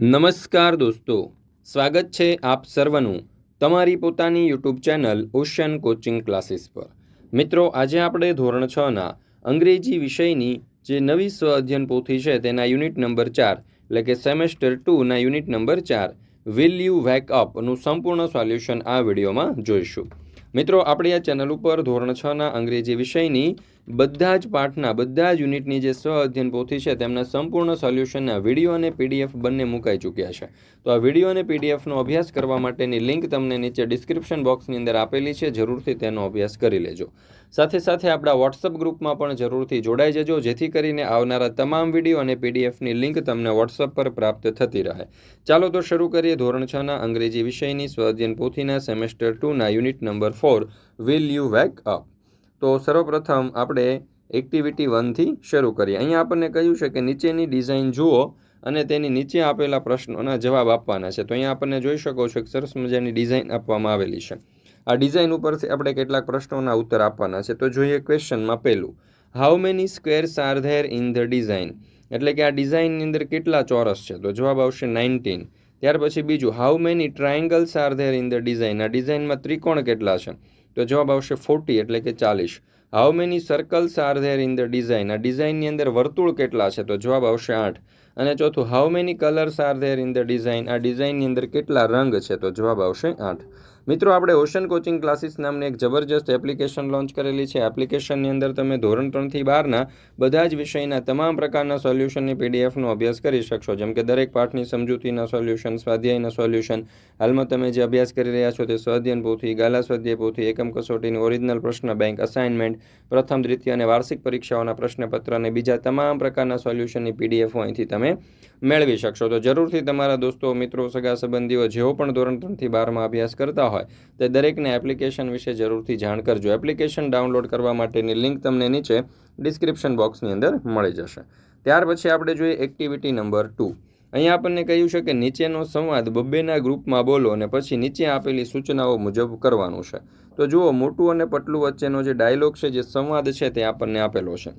નમસ્કાર દોસ્તો, સ્વાગત છે આપ સર્વનું તમારી પોતાની YouTube channel Ocean Coaching Classes પર. મિત્રો, આજે આપણે ધોરણ છના અંગ્રેજી વિષયની જે નવી સ્વ અધ્યયન પોથી છે તેના યુનિટ નંબર ચાર, એટલે કે સેમેસ્ટર ટુના યુનિટ નંબર ચાર વિલ યુ વેક અપનું સંપૂર્ણ સોલ્યુશન આ વિડીયોમાં જોઈશું. મિત્રો, આપણી આ ચેનલ ઉપર ધોરણ છના અંગ્રેજી વિષયની બધા જ પાઠના, બધા જ યુનિટની જે સ્વ અધ્યયન પોથી છે, તેમના સંપૂર્ણ સોલ્યુશનના વીડિયો અને પીડીએફ બંને મુકાઈ ચૂક્યા છે. તો આ વીડિયો અને પીડીએફનો અભ્યાસ કરવા માટેની લિંક તમને નીચે ડિસ્ક્રિપ્શન બોક્સની અંદર આપેલી છે, જરૂરથી તેનો અભ્યાસ કરી લેજો. સાથે સાથે આપણા વોટ્સઅપ ગ્રુપમાં પણ જરૂરથી જોડાઈ જજો, જેથી કરીને આવનારા તમામ વીડિયો અને પીડીએફની લિંક તમને વોટ્સઅપ પર પ્રાપ્ત થતી રહે. ચાલો તો શરૂ કરીએ ધોરણ છના અંગ્રેજી વિષયની સ્વ અધ્યયન પોથીના semester ટુના unit number four will you wake up તો સર્વપ્રથમ આપણે એક્ટિવિટી વનથી શરૂ કરીએ. અહીંયા આપણને કહ્યું છે કે નીચેની ડિઝાઇન જુઓ અને તેની નીચે આપેલા પ્રશ્નોના જવાબ આપવાના છે. તો અહીંયા આપણને જોઈ શકો છો કે સરસ મજાની ડિઝાઇન આપવામાં આવેલી છે. આ ડિઝાઇન ઉપરથી આપણે કેટલાક પ્રશ્નોના ઉત્તર આપવાના છે. તો જોઈએ ક્વેશ્ચનમાં પહેલું. How many squares are there in the design એટલે કે આ ડિઝાઇનની અંદર કેટલા ચોરસ છે? તો જવાબ આવશે નાઇન્ટીન ત્યાર પછી બીજું how many triangles are there in the design આ ડિઝાઇનમાં ત્રિકોણ કેટલા છે? તો જવાબ આવશે ફોર્ટી એટલે કે ચાલીસ. How many circles are there in the design આ ડિઝાઇનની અંદર વર્તુળ કેટલા છે? તો જવાબ આવશે આઠ. અને ચોથું how many colours are there in the design આ ડિઝાઇનની અંદર કેટલા રંગ છે? તો જવાબ આવશે આઠ. મિત્રો, આપણે ઓશન કોચિંગ ક્લાસીસ નામની એક જબરજસ્ત એપ્લિકેશન લોન્ચ કરેલી છે. એપ્લિકેશનની અંદર તમે ધોરણ ત્રણથી બારના બધા જ વિષયના તમામ પ્રકારના સોલ્યુશનની પીડીએફનો અભ્યાસ કરી શકશો. જેમ કે દરેક પાઠની સમજૂતીના સોલ્યુશન સ્વાધ્યાયના સોલ્યુશન હાલમાં તમે જે અભ્યાસ કરી રહ્યા છો તે સ્વાધ્યન પોથી, ગાલા સ્વાધ્યાય પોથી, એકમ કસોટીની ઓરિજિનલ પ્રશ્ન બેંક અસાઇનમેન્ટ પ્રથમ, દ્વિતીય અને વાર્ષિક પરીક્ષાઓના પ્રશ્નપત્ર અને બીજા તમામ પ્રકારના સોલ્યુશનની પીડીએફો અહીંથી તમે મેળવી શકશો. તો જરૂરથી તમારા દોસ્તો, મિત્રો સગા સંબંધીઓ જેઓ પણ ધોરણ ત્રણથી બારમાં અભ્યાસ કરતા હોય હોય, તે દરેકને એપ્લિકેશન વિશે જરૂરથી જાણ કરજો. એપ્લિકેશન ડાઉનલોડ કરવા માટેની લિંક તમને નીચે ડિસ્ક્રિપ્શન બોક્સની અંદર મળી જશે. ત્યાર પછી આપણે જોઈએ એક્ટિવિટી નંબર ટુ. અહીંયા આપણને કહ્યું છે કે નીચેનો સંવાદ બબ્બેના ગ્રુપમાં બોલો અને પછી નીચે આપેલી સૂચનાઓ મુજબ કરવાનું છે. તો જુઓ, મોટું અને પટલું વચ્ચેનો જે ડાયલોગ છે, જે સંવાદ છે, તે આપણને આપેલો છે.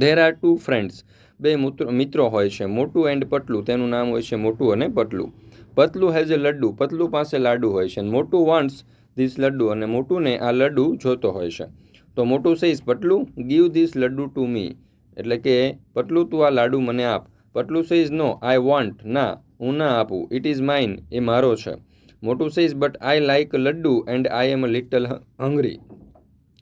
ધેર આર ટુ ફ્રેન્ડ્સ બે મિત્રો હોય છે, મોટું એન્ડ પટલું તેનું નામ હોય છે મોટું અને પટલું પતલું હેઝ એ લડ્ડુ પતલું પાસે લાડુ હોય છે મોટું વોન્ટ્સ ધીસ લડ્ડુ અને મોટુંને આ લડ્ડુ જોતો હોય છે. તો Motu says Patlu give this laddoo to me એટલે કે પટલું તું આ લાડુ મને આપ. પટલું સહીઝ નો આઈ વોન્ટ ના, હું ના આપું. ઇટ ઇઝ માઇન એ મારો છે. Motu says but I like laddoo and I am a little hungry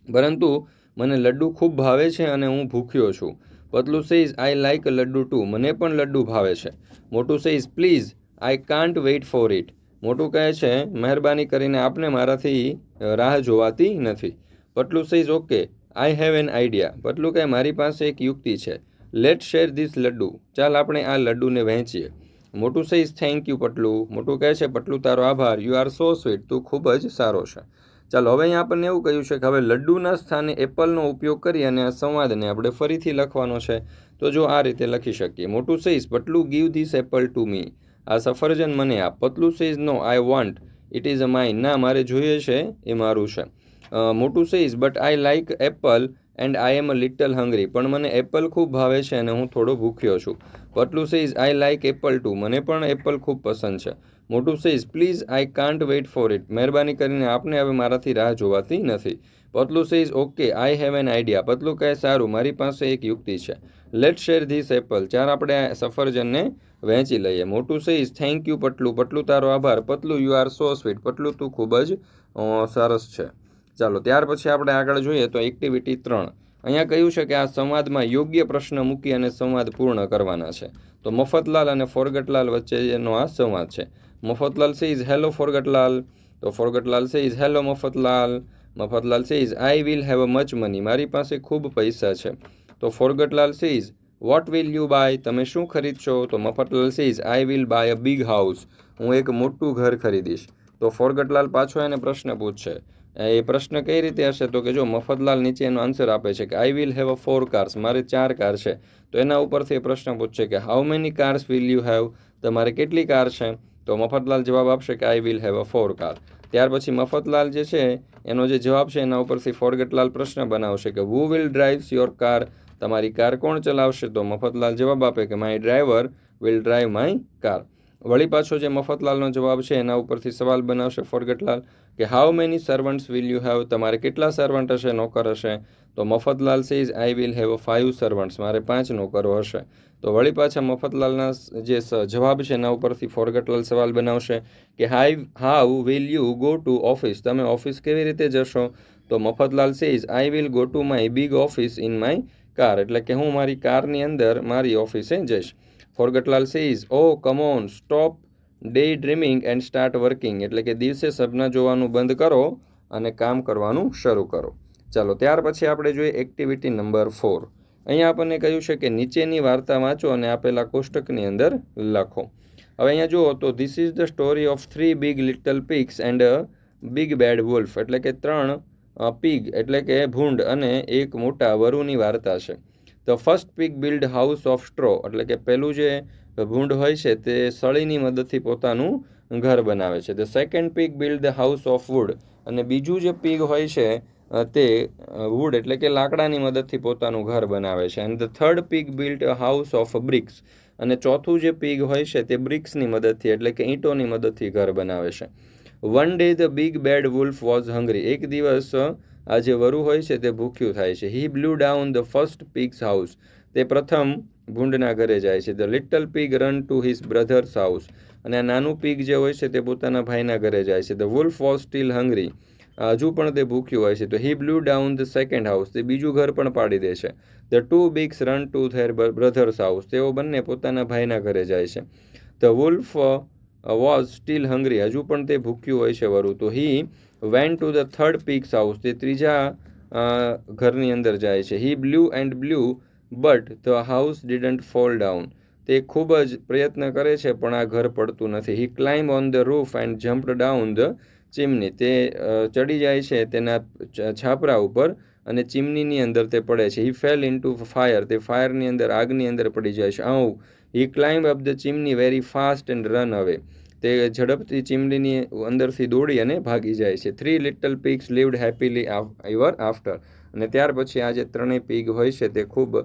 પરંતુ મને લડ્ડુ ખૂબ ભાવે છે અને હું ભૂખ્યો છું. Patlu says I like laddoo too મને પણ લડ્ડુ ભાવે છે. Motu says please I can't wait for it Motu કહે છે, મહેરબાની કરીને આપને મારાથી રાહ જોવાતી નથી. Patlu says okay I have an idea Patlu કહે, મારી પાસે એક યુક્તિ છે. Let share this laddoo. ચાલ આપણે આ લડ્ડુને વહેંચીએ. મોટું સઈઝ થેન્ક યુ પટલું. મોટું કહે છે, પટલું, તારો આભાર. યુ આર સો સ્વીટ તું ખૂબ જ સારો છે. ચાલો, હવે અહીંયા આપણને એવું કહ્યું છે કે હવે લડ્ડુના સ્થાને એપલનો ઉપયોગ કરી અને આ સંવાદને આપણે ફરીથી લખવાનો છે. તો જો આ રીતે લખી શકીએ. Motu says Patlu give this apple to me આ સફરજન મને આ Patlu says no I want it is a mine ના, મારે જોઈએ છે, એ મારું છે. Motu says but I like apple and I am a little hungry પણ મને એપલ ખૂબ ભાવે છે અને હું થોડો ભૂખ્યો છું. Patlu says I like apple too મને પણ એપલ ખૂબ પસંદ છે. Motu says please I can't wait for it મહેરબાની કરીને આપને હવે મારાથી રાહ જોવાતી નથી. Patlu says okay I have an idea Patlu કહે, સારું, મારી પાસે એક યુક્તિ છે. લેટ શેર ધીસ એપલ ચાર આપણે સફરજનને વહેંચી લઈએ. મોટું સહીશ થેન્ક યુ પટલું પટલું તારો આભાર. Patlu you are so sweet Patlu તું ખૂબ જ સરસ છે. ચાલો, ત્યાર પછી આપણે આગળ જોઈએ તો એક્ટિવિટી ત્રણ. અહીંયા કહ્યું છે કે આ સંવાદમાં યોગ્ય પ્રશ્ન મૂકી અને સંવાદ પૂર્ણ કરવાના છે. તો મફતલાલ અને ફોરગટલાલ વચ્ચેનો આ સંવાદ છે. મફતલાલ સે ઇઝ હેલો ફોરગટલાલ. તો Forgotlal says hello Mafatlal. Mafatlal says I will have a much money મારી પાસે ખૂબ પૈસા છે. તો ફોરગટલાલ સે વોટ વિલ યુ બાય તમે શું ખરીદશો? તો Mafatlal says I will buy a big house હું એક મોટું ઘર ખરીદીશ. તો ફોરગટલાલ પાછો એને પ્રશ્ન પૂછશે એ પ્રશ્ન કઈ રીતે હશે? તો કે જો મફતલાલ નીચે એનો આન્સર આપે છે કે I will have a four cars મારે ચાર કાર છે. તો એના ઉપરથી પ્રશ્ન પૂછશે કે how many cars will you have તમારે કેટલી કાર છે? તો મફતલાલ જવાબ આપશે કે I will have a four car ત્યાર પછી મફતલાલ જે છે, એનો જે જવાબ છે, એના ઉપરથી ફોરગટલાલ પ્રશ્ન બનાવશે કે who will drives your car તમારી કાર કોણ ચલાવશે? તો મફતલાલ જવાબ આપે કે my driver will drive my car વળી પાછો જે મફતલાલનો જવાબ છે, એના ઉપરથી સવાલ બનાવશે ફોરગટલાલ કે how many servants will you have તમારે કેટલા સર્વન્ટ હશે, નોકર હશે? તો Mafatlal says I will have five servants મારે પાંચ નોકરો હશે. તો વળી પાછા મફતલાલના જે જવાબ છે, એના ઉપરથી ફોરગટલાલ સવાલ બનાવશે કે hi how will you go to office તમે ઓફિસ કેવી રીતે જશો? તો Mafatlal says I will go to my big office in my car એટલે કે હું મારી કારની અંદર મારી ઓફિસે જઈશ. Forgotlal says oh, come on, stop, daydreaming and start working. એટલે કે દિવસે સપના જોવાનું બંધ કરો અને કામ કરવાનું શરૂ કરો. ચાલો, ત્યાર પછી આપણે જોઈએ એક્ટિવિટી નંબર ફોર અહીંયા આપણને કહ્યું છે કે નીચેની વાર્તા વાંચો અને આપેલા કોષ્ટકની અંદર લખો. હવે અહીંયા જુઓ તો this is the story of three big little pigs and a big bad wolf એટલે કે ત્રણ પીગ એટલે કે ભૂંડ અને એક મોટા વરુની વાર્તા છે. The first pig build house of straw એટલે કે પહેલું જે ભૂંડ હોય છે, તે સળીની મદદથી પોતાનું ઘર બનાવે છે. The second pig build the house of wood અને બીજું જે પીગ હોય છે તે વુડ એટલે કે લાકડાની મદદથી પોતાનું ઘર બનાવે છે. And the third pig build house of bricks અને ચોથું જે પીગ હોય છે, તે બ્રિક્સની મદદથી, એટલે કે ઈંટોની મદદથી ઘર બનાવે છે. One day the big bad wolf was hungry એક દિવસ આ જે વરુ હોય છે તે ભૂખ્યું થાય છે. He blew down the first pig's house તે પ્રથમ ભૂંડના ઘરે જાય છે. The little pig run to his brother's house અને આ નાનું પીગ જે હોય છે તે પોતાના ભાઈના ઘરે જાય છે. The wolf was still hungry હજુ પણ તે ભૂખ્યું હોય છે. તો he blew down the second house તે બીજું ઘર પણ પાડી દે છે. The two pigs run to their brother's house તેઓ બંને પોતાના ભાઈના ઘરે જાય છે. The wolf was still hungry હજુ પણ તે ભૂખ્યું હોય છે વરુ. તો he went to the third pig's house તે ત્રીજા ઘરની અંદર જાય છે. He blew and blew but the house didn't fall down તે ખૂબ જ પ્રયત્ન કરે છે, પણ આ ઘર પડતું નથી. He climb on the roof and jumped down the chimney તે ચડી જાય છે તેના છાપરા ઉપર અને ચીમનીની અંદર તે પડે છે. He fell into fire તે ફાયરની અંદર, આગની અંદર પડી જાય છે. આવું he climb up the chimney very fast and run away તે ઝડપથી ચીમડીની અંદરથી દોડી અને ભાગી જાય છે. Three little pigs lived happily ever after અને ત્યાર પછી આ જે ત્રણેય પીગ હોય છે તે ખૂબ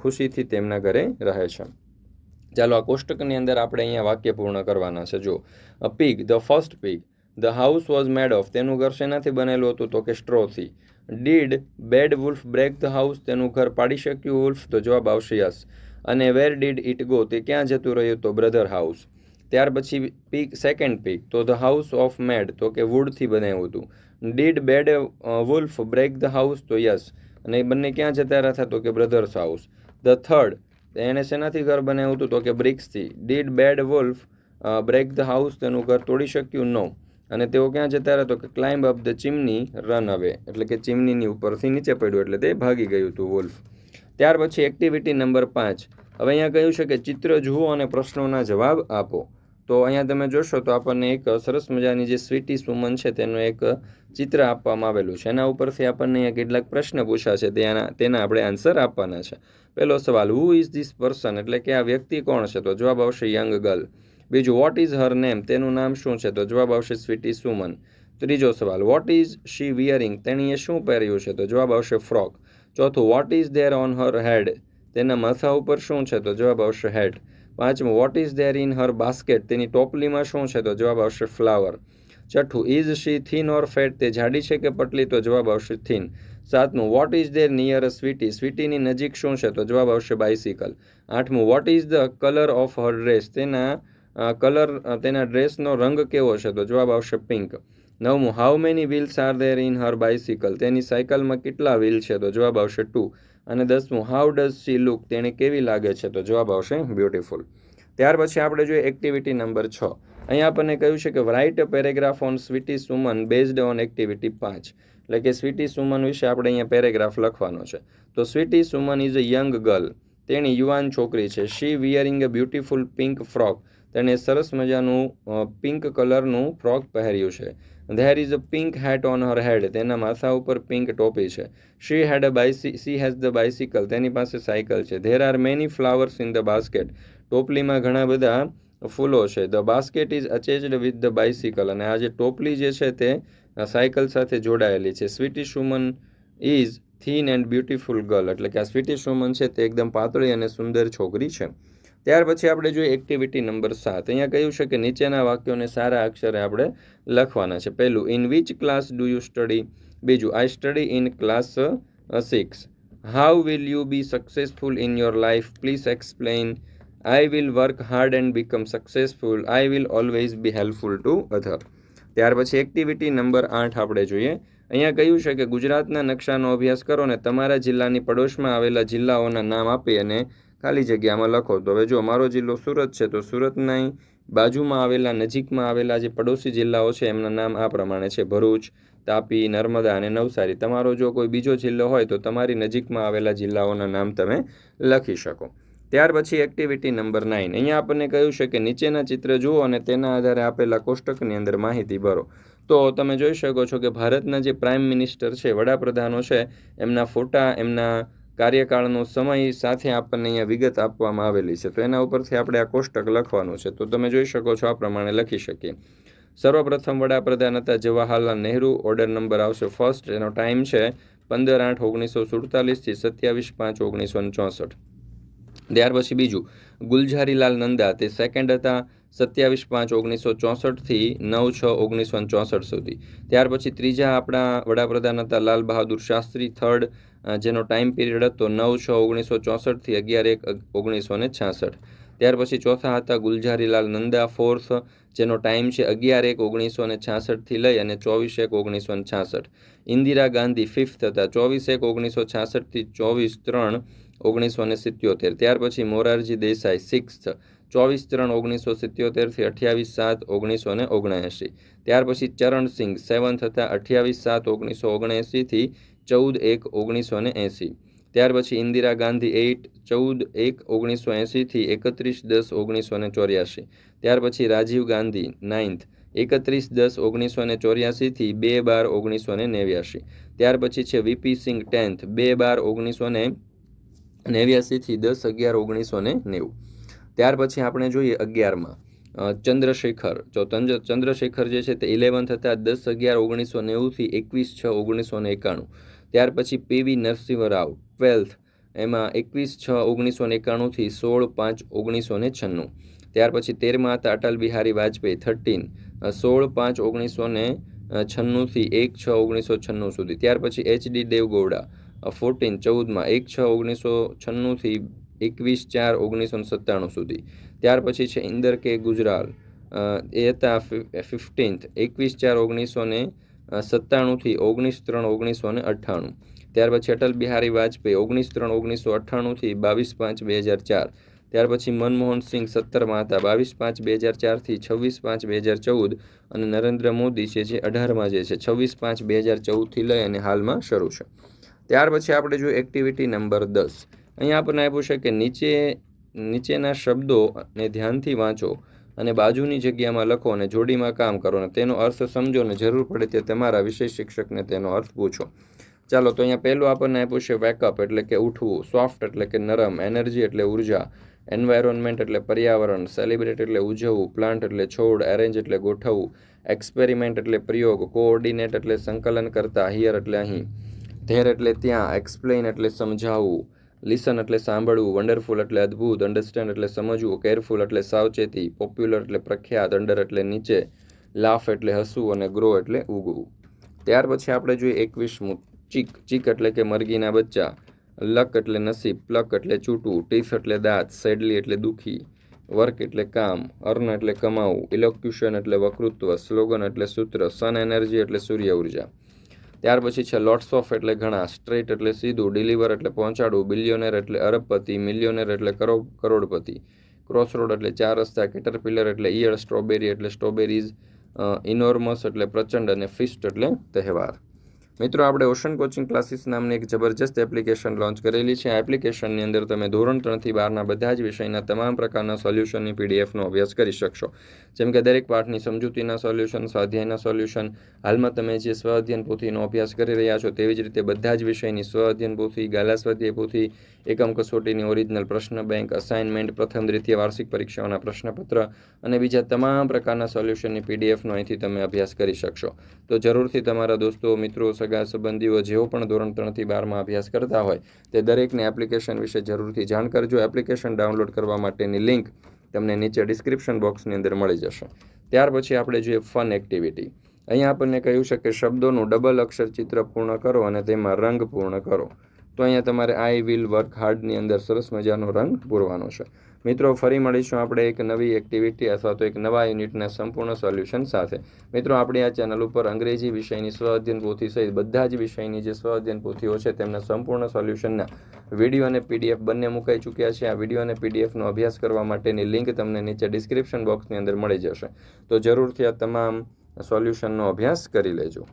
ખુશીથી તેમના ઘરે રહે છે. ચાલો, આ કોષ્ટકની અંદર આપણે અહીંયા વાક્ય પૂર્ણ કરવાના છે. જો a pig the first pig the house was made of તેનું ઘર શેનાથી બનેલું હતું? તો કે સ્ટ્રોથી did bad wolf break the house તેનું ઘર પાડી શક્યું વુલ્ફ તો જવાબ આવશે યસ અને વેર ડીડ ઇટ ગો તે ક્યાં જતું રહ્યું? તો બ્રધર હાઉસ ત્યાર પછી પીક સેકન્ડ પીક તો ધ હાઉસ ઓફ મેડ તો કે વુડથી બનાવ્યું હતું. Did bad wolf break the house તો યસ અને એ બંને ક્યાં જતા રહ્યા તો કે બ્રધર્સ હાઉસ ધ થર્ડ એણે શેનાથી ઘર બનાવ્યું હતું? તો કે બ્રિક્સથી did bad wolf break the house તેનું ઘર તોડી શક્યું? નો અને તેઓ ક્યાં જતા રહ્યા? તો કે climb up the chimney run away એટલે કે ચીમનીની ઉપરથી નીચે પડ્યું. એટલે તે ભાગી ગયું હતું વુલ્ફ ત્યાર પછી એક્ટિવિટી નંબર પાંચ. હવે અહીંયા કહ્યું છે કે ચિત્ર જુઓ અને પ્રશ્નોના જવાબ આપો. તો અહીંયા તમે જોશો તો આપણને એક સરસ મજાની જે સ્વીટી સુમન છે તેનું એક ચિત્ર આપવામાં આવેલું છે. એના ઉપરથી આપણને અહીંયા કેટલાક પ્રશ્ન પૂછાશે તેના તેના આપણે આન્સર આપવાના છે. પહેલો સવાલ હુ ઇઝ ધીસ પર્સન એટલે કે આ વ્યક્તિ કોણ છે? તો જવાબ આવશે યંગ ગર્લ બીજું વોટ ઇઝ હર નેમ તેનું નામ શું છે? તો જવાબ આવશે સ્વીટી સુમન. ત્રીજો સવાલ વોટ ઇઝ શી વિયરિંગ તેણીએ શું પહેર્યું છે? તો જવાબ આવશે ફ્રોક ચોથું what is there on her head તેના માથા ઉપર શું છે? તો જવાબ આવશે હેડ પાંચમું what is there in her basket તેની ટોપલીમાં શું છે? તો જવાબ આવશે ફ્લાવર છઠ્ઠું is she thin or fat તે જાડી છે કે પટલી તો જવાબ આવશે થીન સાતમું what is there near a Sweety સ્વીટીની નજીક શું છે? તો જવાબ આવશે બાઇસિકલ આઠમું what is the colour of her dress તેના કલર તેના ડ્રેસનો રંગ કેવો છે? તો જવાબ આવશે પિંક નવમું how many wheels are there in her bicycle તેની સાયકલમાં કેટલા વ્હીલ છે? તો જવાબ આવશે ટુ અને દસમું હાઉ ડઝ સી લુક તેણે કેવી લાગે છે? તો જવાબ આવશે બ્યુટીફુલ ત્યાર પછી આપણે જોઈએ એક્ટિવિટી નંબર છ. અહીંયા આપણને કહ્યું છે કે write paragraph on Sweety Suman based on activity પાંચ. એટલે કે સ્વીટી સુમન વિશે આપણે અહીંયા પેરેગ્રાફ લખવાનો છે. તો Sweety Suman is a young girl તેણી યુવાન છોકરી છે. She wearing a beautiful pink frock તેણે સરસ મજાનું પિંક કલરનું ફ્રોક પહેર્યું છે. There is a pink hat on her head તેના માથા ઉપર પિંક ટોપી છે. She had a bicycle she has the bicycle તેની પાસે સાયકલ છે. There are many flowers in the basket ટોપલીમાં ઘણા બધા ફૂલો છે. The basket is attached with the bicycle અને આ જે ટોપલી જે છે તે સાયકલ સાથે જોડાયેલી છે. Sweety Suman is thin and beautiful girl એટલે કે આ સ્વીટી વુમન છે તે એકદમ પાતળી અને સુંદર છોકરી છે. ત્યાર પછી આપણે જોઈએ એક્ટિવિટી નંબર સાત. અહીંયા કહ્યું છે કે નીચેના વાક્યોને સારા અક્ષરે આપણે લખવાના છે. પહેલું in which class do you study બીજું I study in class six how will you be successful in your life please explain I will work hard and become successful I will always be helpful to other ત્યાર પછી activity number આઠ આપણે જોઈએ. અહીંયા કહ્યું છે કે ગુજરાતના નકશાનો અભ્યાસ કરો ને તમારા જિલ્લાની પડોશમાં આવેલા જિલ્લાઓના નામ આપી અને ખાલી જગ્યામાં લખો. તો હવે જો મારો જિલ્લો સુરત છે, તો સુરતની બાજુમાં આવેલા, નજીકમાં આવેલા જે પડોશી જિલ્લાઓ છે, એમના નામ આ પ્રમાણે છે. ભરૂચ, તાપી, નર્મદા અને નવસારી. તમારો જો કોઈ બીજો જિલ્લો હોય, તો તમારી નજીકમાં આવેલા જિલ્લાઓના નામ તમે લખી શકો. ત્યાર પછી એક્ટિવિટી નંબર નાઇન અહીંયા આપણને કહ્યું છે કે નીચેના ચિત્ર જુઓ અને તેના આધારે આપેલા કોષ્ટકની અંદર માહિતી ભરો. તો તમે જોઈ શકો છો કે ભારતના જે પ્રાઇમ મિનિસ્ટર છે, વડાપ્રધાનો છે, એમના ફોટા, એમના કાર્યકાળનો સમય સાથે આપણને અહીંયા વિગત આપવામાં આવેલી છે. તો એના ઉપરથી આપણે આ કોષ્ટક લખવાનું છે. તો તમે જોઈ શકો છો આ પ્રમાણે લખી શકીએ. સર્વપ્રથમ વડાપ્રધાન હતા જવાહરલાલ નહેરુ. ઓર્ડર નંબર આવશે ફર્સ્ટ. એનો ટાઈમ છે પંદર આઠ ઓગણીસો સુડતાલીસથી સત્યાવીસ પાંચ ઓગણીસો ચોસઠ. ત્યાર પછી બીજું, ગુલઝારીલાલ નંદા. તે સેકન્ડ હતા સત્યાવીસ પાંચ ઓગણીસો ચોસઠથી નવ છ ઓગણીસો ચોસઠ સુધી. ત્યાર પછી ત્રીજા આપણા વડાપ્રધાન હતા લાલ બહાદુર શાસ્ત્રી. થર્ડ જેનો ટાઈમ પિરિયડ હતો નવ છ ઓગણીસો ચોસઠથી અગિયાર એક ઓગણીસો ને છાસઠ. ત્યાર પછી ચોથા હતા ગુલઝારીલાલ નંદા ફોર્થ જેનો ટાઈમ છે અગિયાર એક ઓગણીસો ને છાસઠથી લઈ અને ચોવીસ એક ઓગણીસો ને છાસઠ. ઇન્દિરા ગાંધી ફિફ્થ હતા, ચોવીસ એક ઓગણીસો છાસઠથી ચોવીસ ત્રણ ઓગણીસો ને સિત્યોતેર. ત્યાર પછી મોરારજી દેસાઈ સિક્સ્થ ચોવીસ ત્રણ ઓગણીસો સિત્યોતેરથી અઠ્યાવીસ સાત ઓગણીસો ને ઓગણએંશી ત્યાર પછી ચરણસિંહ સેવન્થ હતા, અઠ્યાવીસ સાત ઓગણીસો ઓગણએંશીથી ચૌદ એક ઓગણીસો ને એંસી. ત્યાર પછી ઇન્દિરા ગાંધી એઇટ, ચૌદ એક ઓગણીસો એંસીથી એકત્રીસ દસ ઓગણીસો ને ચોર્યાસી. ત્યાર પછી રાજીવ ગાંધી નાઇન્થ, એકત્રીસ દસ ઓગણીસો ને ચોર્યાસીથી બે બાર ઓગણીસો ને નેવ્યાસી. ત્યાર પછી છે વીપી સિંઘ ટેન્થ, બે બાર ઓગણીસો ને નેવ્યાસીથી દસ અગિયાર ઓગણીસો ને નેવું. ત્યાર પછી આપણે જોઈએ અગિયારમાં. ચંદ્રશેખર. જો ચંદ્રશેખર જે છે તે ઇલેવન્થ હતા, દસ અગિયાર ઓગણીસો નેવુંથી એકવીસ છ ઓગણીસો ને એકાણું. ત્યાર પછી પીવી નરસિંહ રાવ ટ્વેલ્થ, એમાં એકવીસ છ ઓગણીસો એકાણુંથી સોળ પાંચ ઓગણીસો ને છન્નું. ત્યાર પછી તેરમાં હતા અટલ બિહારી વાજપેયી થર્ટીન સોળ પાંચ ઓગણીસો ને છન્નુંથી એક છ ઓગણીસો છન્નું સુધી. ત્યાર પછી એચ ડી દેવગૌડા ફોર્ટીન ચૌદમાં એક છ ઓગણીસો છન્નુંથી એકવીસ ચાર ઓગણીસો સત્તાણું સુધી. ત્યાર પછી છે ઇન્દર કે ગુજરાલ એ હતા ફિફ્ટીન્થ, એકવીસ ચાર ઓગણીસો ને સત્તાણુંથી ઓગણીસ ત્રણ ઓગણીસો ને અઠ્ઠાણું. ત્યાર પછી અટલ બિહારી વાજપેયી ઓગણીસ ત્રણ ઓગણીસો અઠ્ઠાણુંથી બાવીસ પાંચ બે હજાર ચાર. ત્યાર પછી મનમોહન સિંહ સત્તરમાં હતા બાવીસ પાંચ બે હજાર ચારથી છવ્વીસ પાંચ બે હજાર ચૌદ અને નરેન્દ્ર મોદી છે જે અઢારમાં જે છે છવ્વીસ પાંચ બે હજાર ચૌદથી લઈ અને હાલમાં શરૂ છે. ત્યાર પછી આપણે જોઈએ એક્ટિવિટી નંબર દસ. અહીંયા આપણને આપ્યું છે કે નીચે, નીચેના શબ્દોને ધ્યાનથી વાંચો. અને બાજુની જગ્યામાં લખો અને જોડીમાં કામ કરો અને તેનો અર્થ સમજો અને જરૂર પડે તે તમારા વિષય શિક્ષકને તેનો અર્થ પૂછો. ચાલો, તો અહીંયા પહેલું આપણને આપ્યું છે વેકઅપ એટલે કે ઉઠવું સોફ્ટ એટલે કે નરમ એનર્જી એટલે ઊર્જા એન્વાયરોન્મેન્ટ એટલે પર્યાવરણ સેલિબ્રેટ એટલે ઉજવવું પ્લાન્ટ એટલે છોડ એરેન્જ એટલે ગોઠવવું એક્સપેરિમેન્ટ એટલે પ્રયોગ કોઓર્ડિનેટ એટલે સંકલન કરતા હિયર એટલે અહીં ધેર એટલે ત્યાં એક્સપ્લેન એટલે સમજાવવું લિસન એટલે સાંભળવું વન્ડરફુલ એટલે અદ્ભુત અન્ડરસ્ટેન્ડ એટલે સમજવું કેરફુલ એટલે સાવચેતી પોપ્યુલર એટલે પ્રખ્યાત અંડર એટલે નીચે લાફ એટલે હસવું અને ગ્રો એટલે ઉગવું. ત્યાર પછી આપણે જોઈએ એકવીસમું ચીક ચીક એટલે કે મરઘીના બચ્ચા, લક એટલે નસીબ પ્લક એટલે ચૂંટવું ટીફ એટલે દાંત સેડલી એટલે દુઃખી વર્ક એટલે કામ, અર્ન એટલે કમાવું ઇલોક્યુશન એટલે વકૃત્વ સ્લોગન એટલે સૂત્ર સન એનર્જી એટલે સૂર્ય ઊર્જા. ત્યાર પછી છે લોટ્સ ઓફ એટલે ઘણા સ્ટ્રેટ એટલે સીધું ડિલિવર એટલે પહોંચાડવું બિલિયોનેર એટલે અરબપતિ મિલિયોનેર એટલે કરોડ કરોડપતિ ક્રોસ રોડ એટલે ચાર રસ્તા કેટરપિલર એટલે ઈયળ સ્ટ્રોબેરી એટલે સ્ટ્રોબેરીઝ ઇનોર્મસ એટલે પ્રચંડ અને ફિસ્ટ એટલે તહેવાર. મિત્રો, આપણે ઓશન કોચિંગ ક્લાસીસ નામની એક જબરજસ્ત એપ્લિકેશન લોન્ચ કરેલી છે. આ એપ્લિકેશનની અંદર તમે ધોરણ ત્રણથી બારના બધા જ વિષયના તમામ પ્રકારના સોલ્યુશનની પીડીએફનો અભ્યાસ કરી શકશો. જેમ કે દરેક પાઠની સમજૂતીના સોલ્યુશન સ્વાધ્યાયના સોલ્યુશન હાલમાં તમે જે સ્વ અધ્યયન પોથીનો અભ્યાસ કરી રહ્યા છો તેવી જ રીતે બધા જ વિષયની સ્વ અધ્યયન પોથી, ગાલા સ્વાધ્યાય પોથી, એકમ કસોટીની ઓરિજિનલ પ્રશ્ન બેંક અસાઇનમેન્ટ પ્રથમ દ્વિતીય વાર્ષિક પરીક્ષાઓના પ્રશ્નપત્ર અને બીજા તમામ પ્રકારના સોલ્યુશનની પીડીએફનો અહીંથી તમે અભ્યાસ કરી શકશો. તો જરૂરથી તમારા દોસ્તો, મિત્રો સગા સંબંધીઓ જેઓ પણ ધોરણ ત્રણથી બારમાં અભ્યાસ કરતા હોય, તે દરેકને એપ્લિકેશન વિશે જરૂરથી જાણ કરજો. એપ્લિકેશન ડાઉનલોડ કરવા માટેની લિંક તમને નીચે ડિસ્ક્રિપ્શન બોક્સની અંદર મળી જશે. ત્યાર પછી આપણે જોઈએ ફન એક્ટિવિટી. અહીંયા આપણને કહ્યું છે કે શબ્દોનું ડબલ અક્ષર ચિત્ર પૂર્ણ કરો અને તેમાં રંગ પૂર્ણ કરો. તો અહીંયા તમારે આઈ વિલ વર્ક હાર્ડની અંદર સરસ મજાનો રંગ પૂરવાનો છે. મિત્રો, ફરી મળીશું આપણે એક નવી એક્ટિવિટી અથવા તો એક નવા યુનિટના સંપૂર્ણ સોલ્યુશન સાથે. મિત્રો, આપણી આ ચેનલ ઉપર અંગ્રેજી વિષયની સ્વ અધ્યયન પોથી સહિત બધા જ વિષયની જે સ્વ અધ્યયન પોથીઓ છે, તેમના સંપૂર્ણ સોલ્યુશનના વીડિયો અને પીડીએફ બંને મુકાઈ ચૂક્યા છે. આ વીડિયો અને પીડીએફનો અભ્યાસ કરવા માટેની લિંક તમને નીચે ડિસ્ક્રિપ્શન બોક્સની અંદર મળી જશે. તો જરૂરથી આ તમામ સોલ્યુશનનો અભ્યાસ કરી લેજો.